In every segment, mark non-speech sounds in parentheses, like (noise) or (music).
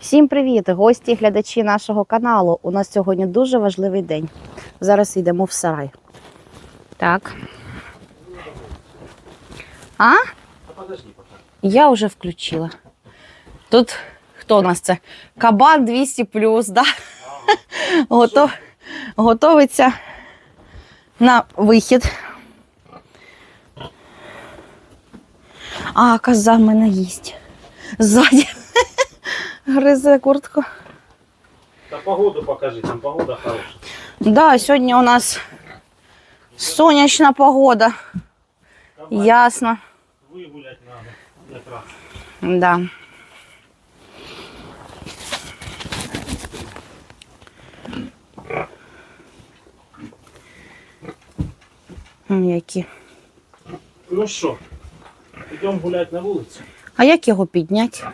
Всім привіт, гості і глядачі нашого каналу. У нас сьогодні дуже важливий день. Зараз йдемо в сарай. Так. А? Я вже включила. Тут хто у нас це? Кабан 200 плюс, да? Готов... Готовиться на вихід. А, коза в мене їсть. Ззаді. Гризе куртку. Да погоду покажи, там погода хорошая. Да, сьогодні у нас сонячна погода. Кабан, Ясно. Выгулять надо. Якраз. Да. М, Які. Ну що, йдемо гулять на вулицю? А як його підняти?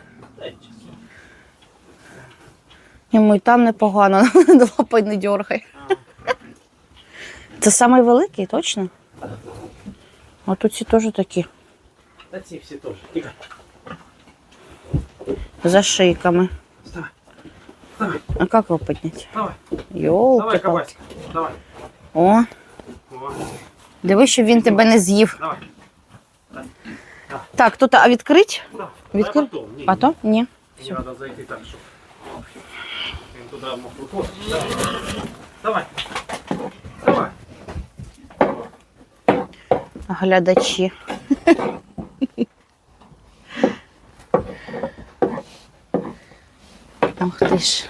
Йому і там непогано, (laughs) лапай не дергай. Це самий великий, точно? А тут ці теж такі, Та ці всі теж. Тихо. за шийками. Вставай. А як його підняти? давай. Йолки. Давай, кабась. Давай. О, О, диви, щоб він тебе не з'їв. Давай. Так, тут а відкрить? Давай. Відкрив? Потом. Ні, А то? Ні. Мені треба зайти так, щоб туди мог. Давай. Давай. Давай. Глядачі. Ах ти ж.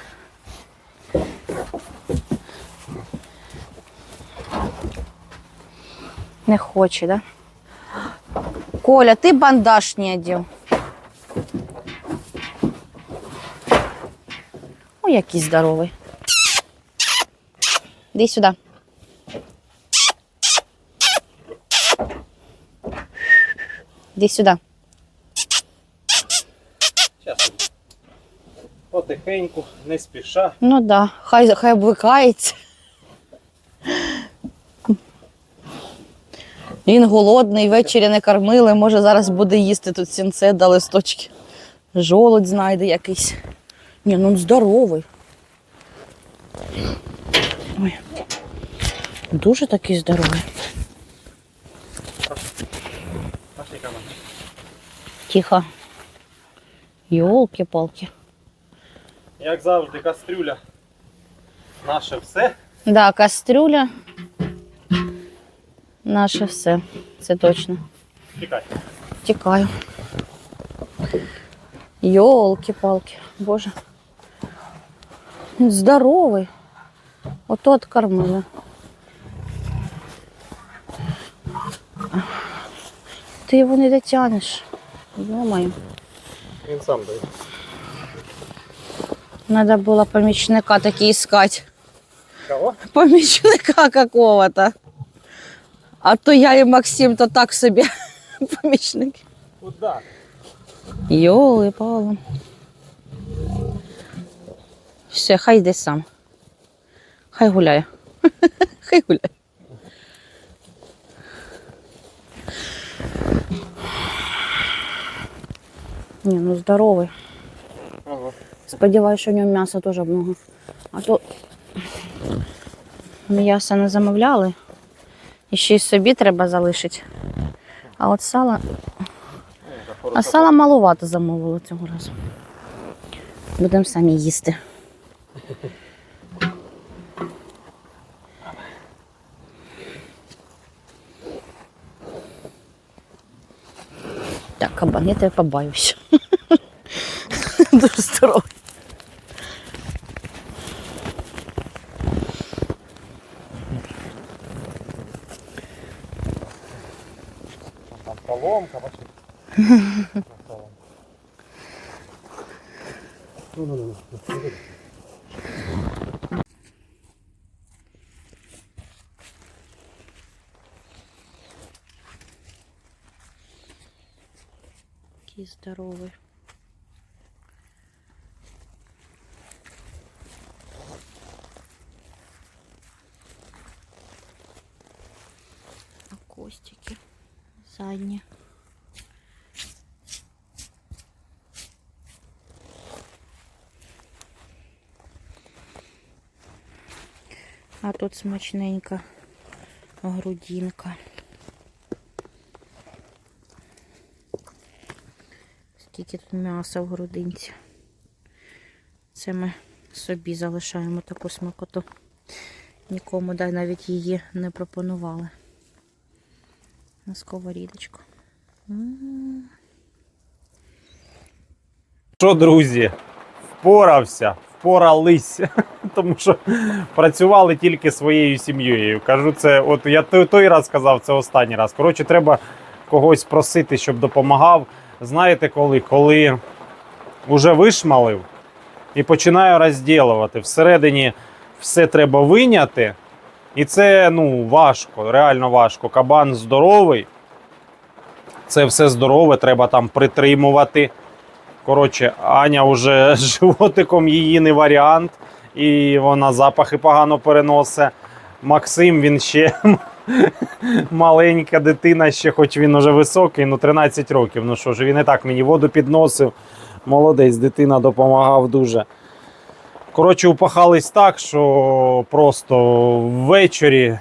Не хоче, да? Коля, ти бандаж не одів. Який здоровий. Іди сюди. Іди сюди. Потихеньку, не спіша. Ну да, хай, хай обвикається. Він голодний, ввечері не кормили, може зараз буде їсти тут сінце да листочки. Жолудь знайде якийсь. Ні, ну він здоровий. Ой. Дуже такий здоровий. Пошли, кабан. Тихо. Йолки-палки. Як завжди, кастрюля. Наше все. Да, кастрюля. Наше все. Це точно. Тікай. Тікаю. Йолки-палки, боже. Здоровий. Ото откормили. Ти його не дотянеш. Йомаю. Він сам дає. Надо було помічника таки искать. Кого? Помічника какого-то. А то я і Максим, то так собі (laughs) помічники. Куда? Йоли пало. Все, хай йде сам. Хай гуляє. (laughs) Хай гуляє. Ні, ну здоровий. Ага. Сподіваюся, що в нього м'яса теж много. А то м'яса не замовляли. І ще й собі треба залишити. А от сала а сала маловато замовили цього разу. Будемо самі їсти. Так, кабан, я побаюсь. (laughs) Дуже здоровий. такий здоровий. А костики задні. А тут смачненька грудинка. Скільки тут м'яса в грудинці. Це ми собі залишаємо таку смакоту. Нікому дай навіть її не пропонували. На сковорідочку. Що, друзі, впорався, впорались, (laughs) тому що працювали тільки своєю сім'єю. Кажу, це от я той, той раз казав, це останній раз. Коротше, треба когось просити, щоб допомагав. Знаєте коли? Коли вже вишмалив і починаю розділувати. Всередині все треба виняти. І це ну, важко, реально важко. Кабан здоровий. Це все здорове, треба там притримувати. Коротше, Аня вже (laughs) животиком її не варіант, і вона запахи погано переносить. Максим він ще маленька дитина, ще хоч він уже високий, ну 13 років. Ну що ж, він і так мені воду підносив. Молодець, дитина допомагав дуже. Коротше, упахались так, що просто ввечері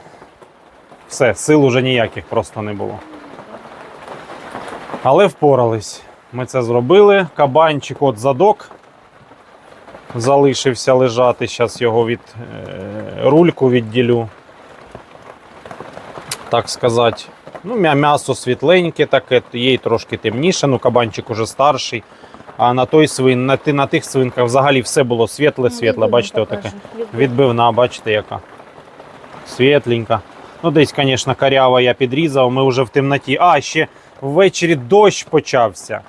все, сил уже ніяких просто не було. Але впорались. Ми це зробили. Кабанчик от задок залишився лежати. Зараз його від е, рульку відділю. Так сказати. Ну, м'ясо світленьке, таке, є й трошки темніше, ну кабанчик уже старший. А на той свин, на, на тих свинках взагалі все було світле, світле. Бачите, отаке. Відбивна, бачите, яка. Світленька. Ну, десь, звісно, карява я підрізав, ми вже в темноті. А, ще ввечері дощ почався.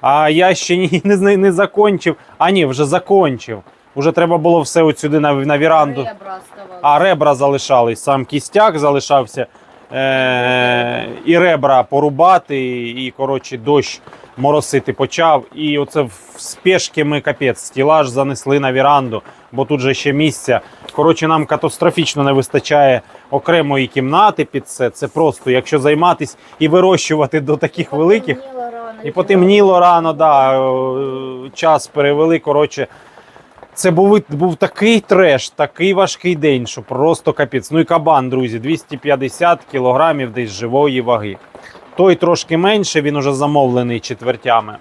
А я ще ні, (laughs) не, зна- не закончив. А ні, вже закончив. Уже треба було все от сюди на, на віранду. А ребра залишались. Сам кістяк залишався. Е- і ребра порубати, і, коротше, дощ моросити почав. І оце в спешки ми капець, стілаж занесли на віранду, бо тут же ще місця. Коротше, нам катастрофічно не вистачає окремої кімнати під це. Це просто, якщо займатися і вирощувати до таких великих. І потемніло рано, да, е, час перевели. Коротше, це був, був такий треш, такий важкий день, що просто капець. Ну і кабан, друзі, 250 кілограмів десь живої ваги. Той трошки менше, він уже замовлений четвертями.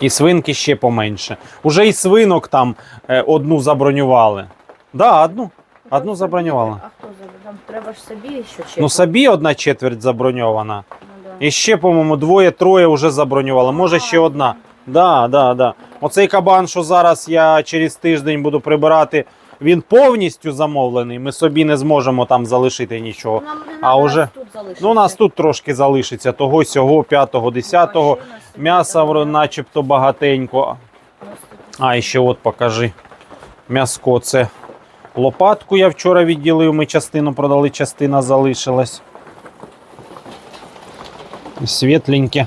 І свинки ще поменше. Уже і свинок там е, одну забронювали. Да, одну. Одну забронювали. А хто забронював? Там треба ж собі ще Ну, собі одна четверть заброньована. І ще, по-моєму, двоє-троє вже забронювали. Може, ще одна. Да, да, да. Оцей кабан, що зараз я через тиждень буду прибирати, він повністю замовлений. Ми собі не зможемо там залишити нічого. А уже- Ну, у нас тут трошки залишиться того, сього, п'ятого, десятого. М'яса вро- начебто багатенько. А, і ще от покажи. М'яско це лопатку я вчора відділив. Ми частину продали, частина залишилась. Світленьке,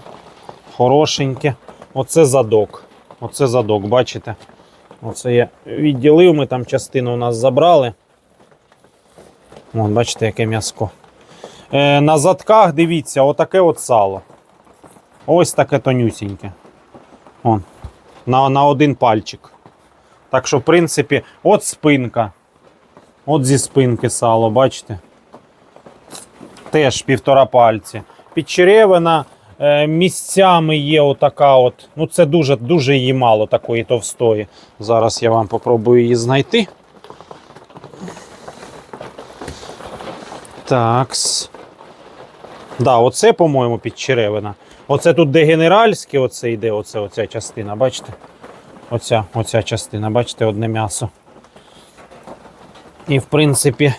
хорошеньке. Оце задок. Оце задок, бачите? Оце я відділив, ми там частину у нас забрали. Вон, бачите, яке м'яско. Е, на задках дивіться, отаке от сало. Ось таке тонюсіньке. Вон, на, на один пальчик. Так що, в принципі, от спинка. От зі спинки сало, бачите? Теж півтора пальці. Підчеревина місцями є отака от. Ну, це дуже, дуже її мало такої товстої. Зараз я вам попробую її знайти. Такс. Да, оце, по-моєму, підчеревина. Оце тут де генеральське, оце йде, оце, оця частина, бачите? Оця, оця частина, бачите, одне м'ясо. І в принципі,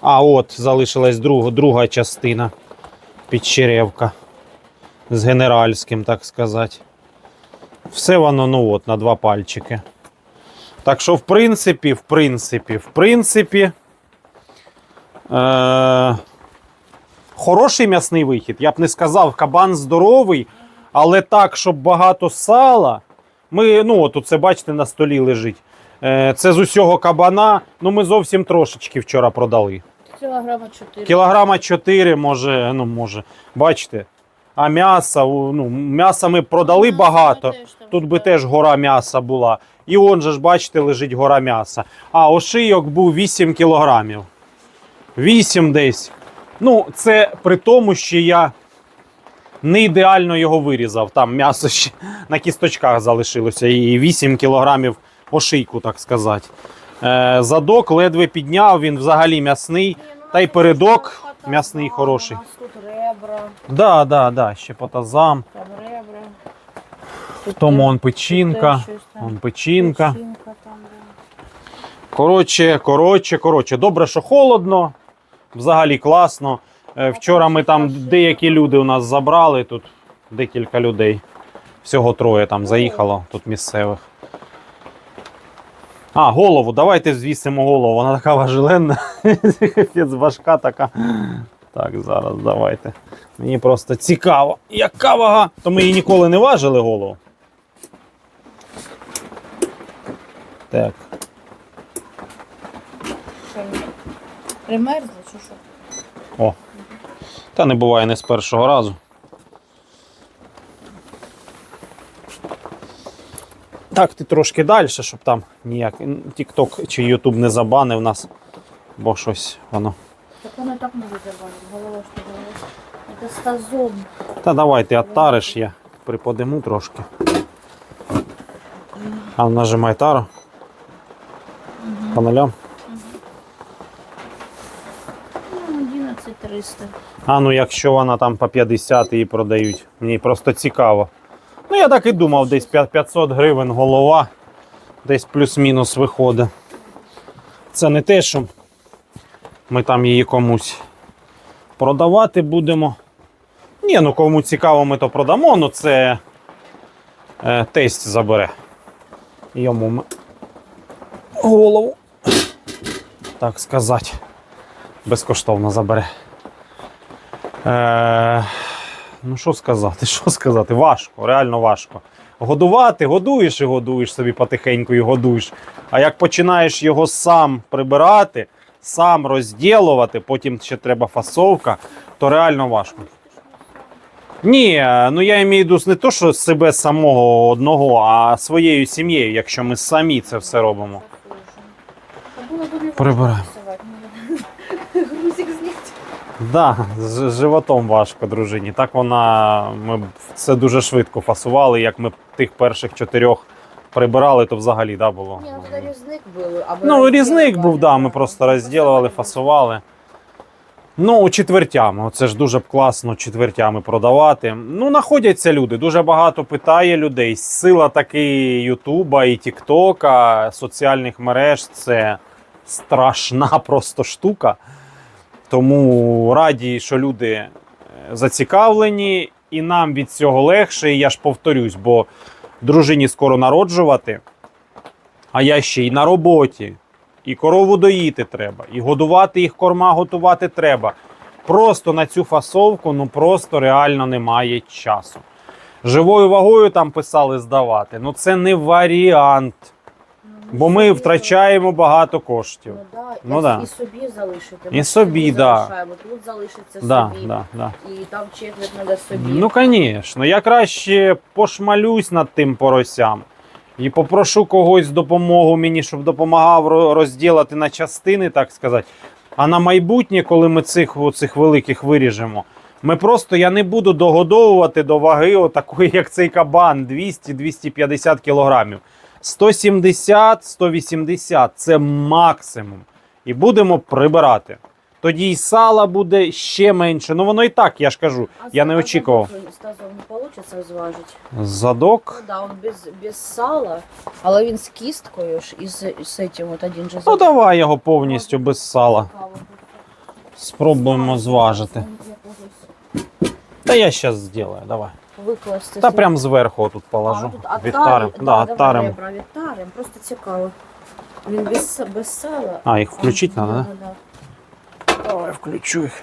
а от залишилась друга, друга частина підчеревка з генеральським, так сказати. Все воно, ну от, на два пальчики. Так що, в принципі, в принципі, в принципі. Е- хороший м'ясний вихід. Я б не сказав, кабан здоровий, але так, щоб багато сала. Ми, ну, от це бачите, на столі лежить. Е, Це з усього кабана. Ну, ми зовсім трошечки вчора продали. Кілограма 4. Кілограма 4, може, ну, може. Бачите, А м'яса, ну, м'яса ми продали багато. Тут би теж гора м'яса була. І он же ж, бачите, лежить гора м'яса. А ошийок був 8 кілограмів. 8 десь. Ну, це при тому, що я не ідеально його вирізав. Там м'ясо ще на кісточках залишилося. І 8 кілограмів ошийку, так сказати. Е, задок ледве підняв, він взагалі м'ясний. Та й передок м'ясний хороший. Ребра, Да, да, да, ще потазам. там ребра. В тому он печінка. Тут там. Он печінка. Печінка там, да. Коротше, коротше, коротше. Добре, що холодно. Взагалі класно. Е, Вчора ми там деякі люди у нас забрали. Тут декілька людей. Всього троє там заїхало, тут місцевих. А, голову, давайте звісимо голову. Вона така важеленна. (laughs) Капець важка така. Так, зараз давайте. Мені просто цікаво, яка вага. То ми її ніколи не важили голову. Так. Що, ні? Примерзли чи що? О. Та не буває не з першого разу. Так, ти трошки далі, щоб там ніяк TikTok чи YouTube не забанив нас, бо щось воно. Так воно так може забавити. Голова що голова. Це стазом. Та давай ти оттариш, я приподиму трошки. А нажимай тару. По нулям. Ну, 11 300. А ну якщо вона там по 50 її продають, мені просто цікаво. Ну я так і думав, десь 500 гривень голова, десь плюс-мінус виходить. Це не те, що ми там її комусь продавати будемо. Ні, ну кому цікаво, ми то продамо, ну це е, тесть забере. Йому ми голову, так сказати, безкоштовно забере. Е, ну, що сказати, (laughs) що сказати? Важко, реально важко. Годувати, годуєш і годуєш собі потихеньку і годуєш. А як починаєш його сам прибирати, сам розділувати, потім ще треба фасовка, то реально важко. Ні, ну я маю в не то, що себе самого одного, а своєю сім'єю, якщо ми самі це все робимо. Прибираємо. Грузик зняти. Да, з животом важко, дружині. Так вона. Ми це дуже швидко фасували. Як ми тих перших чотирьох прибирали, то взагалі да, було. Ні, ну тоді різник був. або Ну, різник був, да, ми просто розділували, фасували. Ну, четвертями. Оце ж дуже б класно четвертями продавати. Ну, знаходяться люди. Дуже багато питає людей. Сила таки Ютуба і Тіктока, соціальних мереж це страшна (laughs) просто штука. Тому раді, що люди е, зацікавлені, і нам від цього легше. І я ж повторюсь, бо дружині скоро народжувати, а я ще й на роботі. І корову доїти треба, і годувати їх корма готувати треба. Просто на цю фасовку ну просто реально немає часу. Живою вагою там писали здавати. Ну це не варіант, бо ми втрачаємо багато коштів. Ну, да, Ну, і, да. і собі залишити. І Ми собі, да. залишаємо, Тут залишиться Да, собі. да, да. І там четверть треба собі. Ну, звісно, я краще пошмалюсь над тим поросям і попрошу когось допомогу мені, щоб допомагав ро- розділити на частини, так сказати. А на майбутнє, коли ми цих, цих великих виріжемо, ми просто я не буду догодовувати до ваги, отакої, як цей кабан, 200-250 кілограмів. 170-180 це максимум. І будемо прибирати. Тоді й сала буде ще менше. Ну воно і так, я ж кажу. А Я не очікував. задок не вийде зважити. Задок. Ну да, он без, без сала, але він з кісткою ж і з, з цим от один же Ну давай його повністю без сала. Спробуємо зважити. Та я зараз зроблю, давай. Викласти. Та прям зверху тут А, положу. тут оттарим, Відтарим. Да, давай відтарим. ребра відтарим, просто цікаво. Він без, без сала. А, їх включити треба, да? да? Давай включу їх.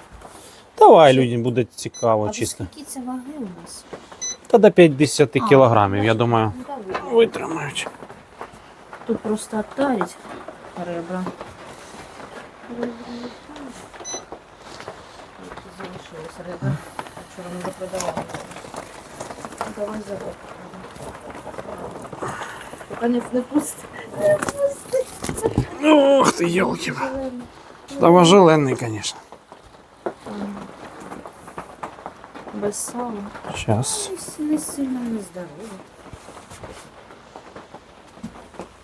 Давай, людям буде цікаво, А чисто. скільки це ваги у нас? Та до 50 А, кілограмів, я ну, думаю, да, витримають. Тут просто оттарить ребра. Які залишились ребра. вчора не запродавала. Давай забор. Конець не пусти. Ух ти, йолки. Та важеленний, звісно. Без сала. Зараз. Не сильно не здоровий.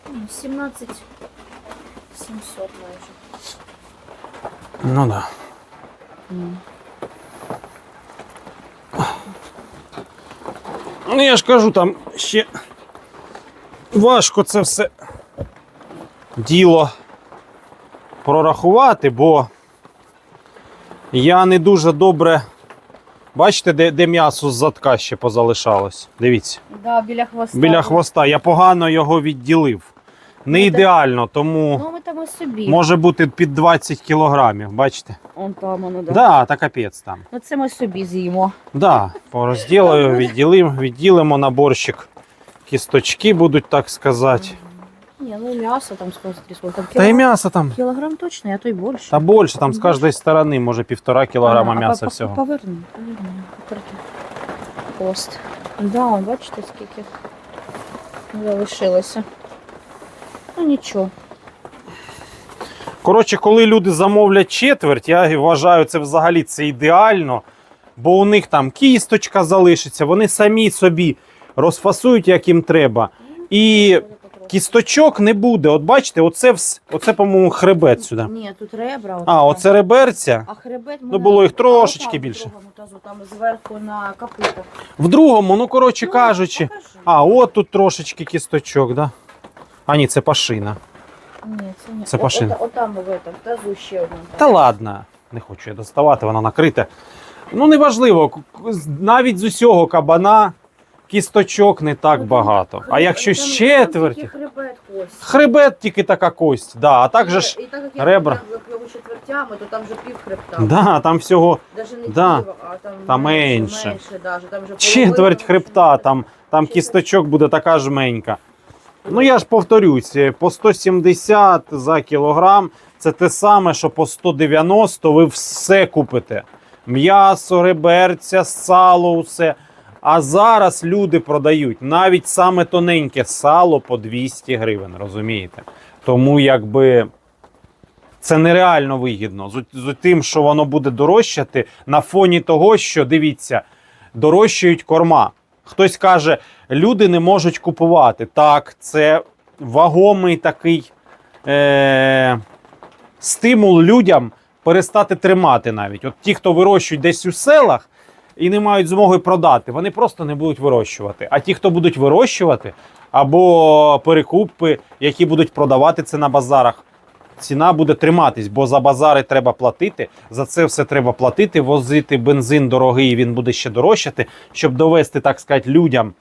Ну, 17 700 майже. Ну да. Ну я ж кажу, там ще важко це все діло прорахувати, бо я не дуже добре. Бачите, де, де м'ясо з задка ще позалишалось? Дивіться. Да, біля хвоста. Біля хвоста. Я погано його відділив. Не ідеально, тому Ну, ми собі. може бути під 20 кілограмів. Бачите? Он там воно, да. Да, та капець там. Ну це ми собі з'їмо. Да, порозділаю, відділимо, відділимо на борщик. Кісточки будуть, так сказати. Ні, ну м'ясо там сколько сколько там Та і м'ясо там. кілограм точно, а то й більше. Та більше, там з кожної сторони, може півтора кілограма А, а м'яса по- всього. Поверни, поверни. поверни. Пост. Да, он, бачите, скільки залишилося. Ну нічого. Коротше, коли люди замовлять четверть, я вважаю, це взагалі це ідеально, бо у них там кісточка залишиться, вони самі собі розфасують, як їм треба. І кісточок не буде. От бачите, оце, вс- оце по-моєму, хребет сюди. Ні, тут ребра. А, отака. оце реберця. А хребет Ну, було їх трошечки більше. В другому тазу, там зверху на капитах. В другому, ну коротше Ну, кажучи. А, от тут трошечки кісточок, да? А ні, це пашина. Ні, це не. Це. Отам в этом тазу ще одна. Та ладно, не хочу я доставати, вона накрита. Ну, неважливо, к- к- з- навіть з усього кабана кісточок не так багато. А якщо з четверті, Хребет кость. хребет тільки така кость. Да, а так же ж. І так як я ребра. його четвертями, то там вже пів хребта. Да, там всього Даже не Да. пів, а там, Там менше. менше. менше даже. Там вже четверть половина, хребта, там, там кісточок буде така жменька. Ну я ж повторюсь, е, по 170 за кілограм це те саме, що по 190 ви все купите. М'ясо, реберця, сало, усе. А зараз люди продають навіть саме тоненьке сало по 200 гривень, розумієте? Тому якби це нереально вигідно. З, з тим, що воно буде дорожчати на фоні того, що дивіться, дорожчають корма. Хтось каже, люди не можуть купувати. Так, це вагомий такий е- стимул людям перестати тримати навіть. От ті, хто вирощують десь у селах і не мають змоги продати, вони просто не будуть вирощувати. А ті, хто будуть вирощувати, або перекупи, які будуть продавати це на базарах, ціна буде триматись, бо за базари треба платити. За це все треба платити, возити бензин дорогий, він буде ще дорожчати, щоб довести, так сказати, людям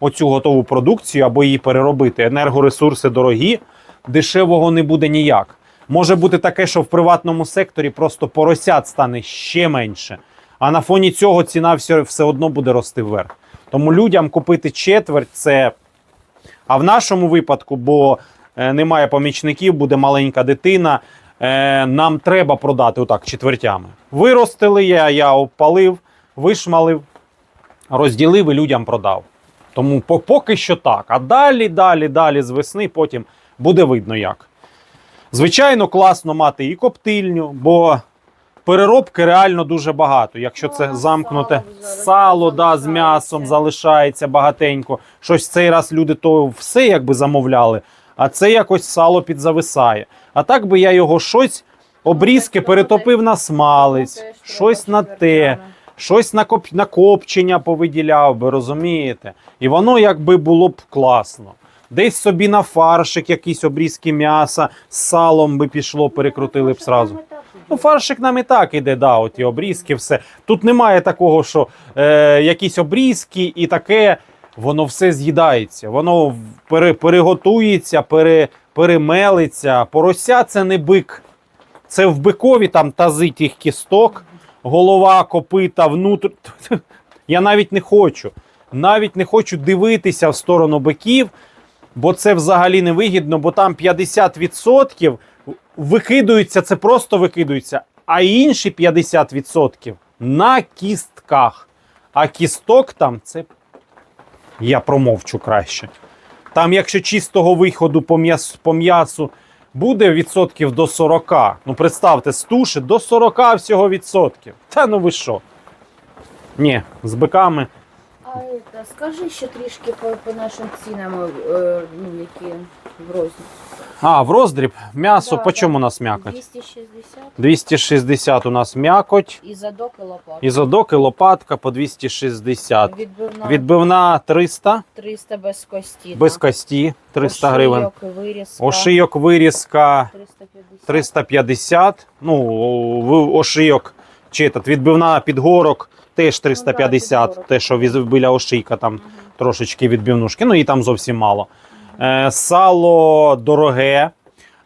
оцю готову продукцію або її переробити. Енергоресурси дорогі, дешевого не буде ніяк. Може бути таке, що в приватному секторі просто поросят стане ще менше. А на фоні цього ціна все, все одно буде рости вверх. Тому людям купити четверть це. А в нашому випадку, бо немає помічників, буде маленька дитина. Е, нам треба продати отак четвертями. Виростили я, я опалив, вишмалив, розділив і людям продав. Тому поки що так. А далі, далі, далі з весни потім буде видно як. Звичайно, класно мати і коптильню, бо переробки реально дуже багато. Якщо це замкнуте сало да, з м'ясом залишається багатенько. Щось цей раз люди то все якби замовляли, а це якось сало підзависає. А так би я його щось обрізки перетопив на смалець, щось на те, щось на, коп... на копчення повиділяв би, розумієте? І воно якби було б класно. Десь собі на фаршик якісь обрізки м'яса з салом би пішло, перекрутили б сразу. Ну, фаршик нам і так іде, да, от і обрізки, все. Тут немає такого, що е, якісь обрізки і таке, воно все з'їдається. Воно пере, переготується, пере, перемелиться. Порося це не бик. Це в бикові там тази тих кісток, голова, копита, внутрь. (laughs) Я навіть не хочу. Навіть не хочу дивитися в сторону биків, бо це взагалі не вигідно, бо там 50% викидуються, це просто викидуються, а інші 50% на кістках. А кісток там це. Я промовчу краще. Там, якщо чистого виходу по м'ясу, по м'ясу буде відсотків до 40. Ну, представте, з туші до 40 всього відсотків. Та ну ви що? Ні, з биками. А скажи ще трішки по, по нашим цінам, е, ну, які в розі. А, в роздріб м'ясо, Да, по чому да. у нас м'якоть? 260 260 у нас м'якоть. і задок і лопат. Ізодок і лопатка по 260. Відбивна Відбивна 300, 300 без кості. без кості 300 гривень. Ошийок і вирізка. Ошийок вирізка 350. 350. Ну, ошийок чи этот, відбивна підгорок теж 350. підгорок. те, що біля ошийка там Мгм. трошечки відбивнушки. Ну і там зовсім мало. Е, сало дороге.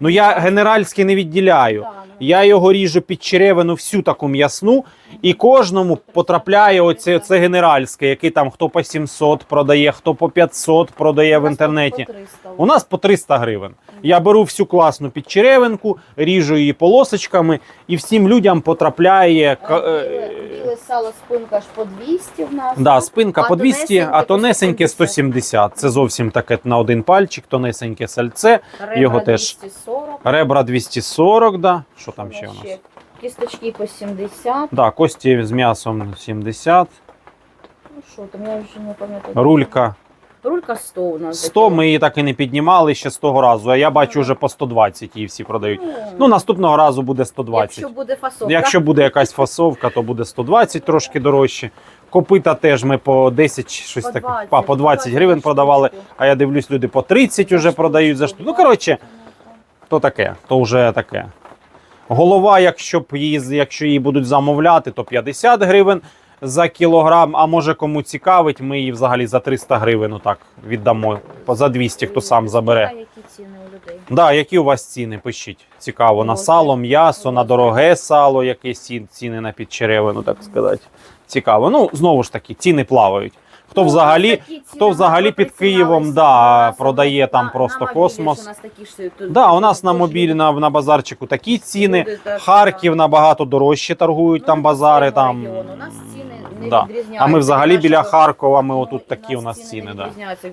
Ну я генеральське не відділяю. Ну, Я його ріжу під черевину всю таку м'ясну, і кожному потрапляє оце, це генеральське, який там хто по 700 продає, хто по 500 продає в інтернеті. по 300. У нас по 300 гривень. Я беру всю класну підчеревинку, ріжу її полосочками, і всім людям потрапляє. Біле- е, Біле сало спинка ж по 200 в нас. Да, спинка А по 200, а тонесеньке по тонесеньке 170. Це зовсім таке на один пальчик, тонесеньке сальце. Ребра його теж. 240. Ребра 240, да. Що там ще у нас? Кісточки по 70. Да, кості з м'ясом 70. Ну що там, я вже не пам'ятаю. Рулька Рулька 100 у нас. 100, ми її так і не піднімали ще з того разу, а я бачу вже по 120 її всі продають. Ну, наступного разу буде 120. Якщо буде фасовка. Якщо буде якась фасовка, то буде 120 трошки дорожче. Копита теж ми по 10, щось По таке, 20, по, по 20 гривень продавали, а я дивлюсь, люди по 30 вже продають за штуку. Ну, коротше, то таке, то вже таке. Голова, якщо б її, якщо її будуть замовляти, то 50 гривень за кілограм. А може кому цікавить, ми її взагалі за 300 гривень так віддамо. За 200, хто сам забере. А які ціни у людей? Да, які у вас ціни? Пишіть. Цікаво. На сало, м'ясо, на дороге сало, які ці- ціни на підчеревину, так сказати. Цікаво. Ну, знову ж таки, ціни плавають. Хто Ну, взагалі, такі ціни, хто взагалі під Києвом у да, нас продає там на- просто на мобілі космос. ж У нас такі ж тут- Да, у нас на мобілі на, на базарчику такі ціни. люди теж, Харків набагато дорожче торгують, Ну, там базари. Там... регіону. У нас ціни не Да. відрізняються. А ми взагалі біля Харкова, ми отут такі у нас ціни. Да.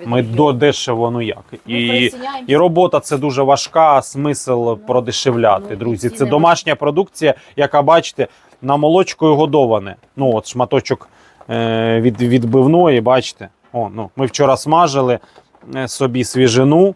Ми до дешево, ну як. І, і робота це дуже важка, смисл продешевляти, ну, друзі. Це ціни домашня продукція, яка, бачите, на молочкою годоване. Ну, от шматочок від відбивної, бачите. О, ну, ми вчора смажили е, собі свіжину.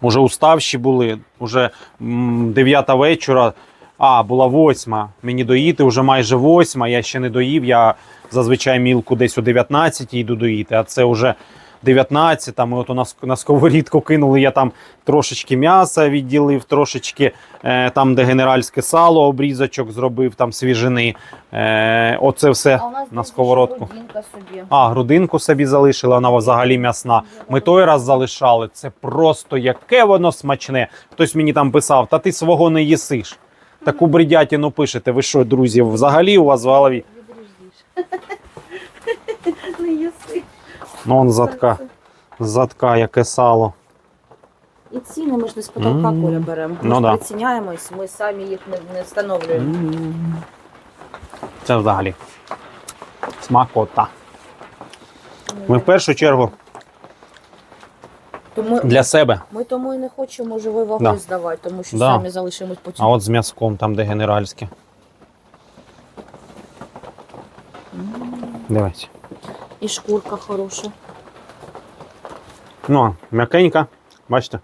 Уже уставші були, уже м, 9 вечора. А, була восьма. Мені доїти вже майже восьма. Я ще не доїв. Я зазвичай мілку десь о 19 йду доїти, а це вже 19. Ми от у нас на сковорідку кинули. Я там трошечки м'яса відділив, трошечки е, там, де генеральське сало, обрізочок зробив, там свіжини. Е, оце все А на сковородку. грудинка собі. А, грудинку собі залишили, вона взагалі м'ясна. Ми той раз залишали. Це просто яке воно смачне. Хтось мені там писав, та ти свого не їсиш. Таку бредятину пишете. Ви що, друзі, взагалі у вас в голові? Відріждіш. Ну, он задка, задка, яке сало. І ціни ми ж не з потолка М. Коля беремо. Ми Ну ж да. приціняємось, ми самі їх не, не встановлюємо. Це взагалі смакота. Ми в першу чергу Тому, для себе. ми тому і не хочемо живою Да. здавати, тому що Да. самі залишимось по А от з м'язком, там, де генеральське. Дивись. І шкурка хороша. Ну, м'якенька, бачите?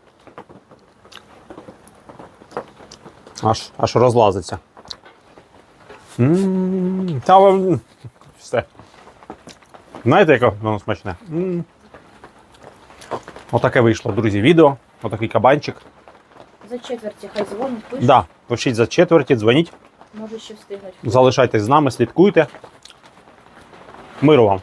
Аж, аж розлазиться. М, Та ви- все. Знаєте, яке воно смачне? М. Отаке вийшло, друзі, відео. Отакий кабанчик. За четверті хай дзвонить, пише. Да, пишіть за четверті, дзвоніть, Може ще встигнуть. залишайтесь з нами, слідкуйте. Миру вам!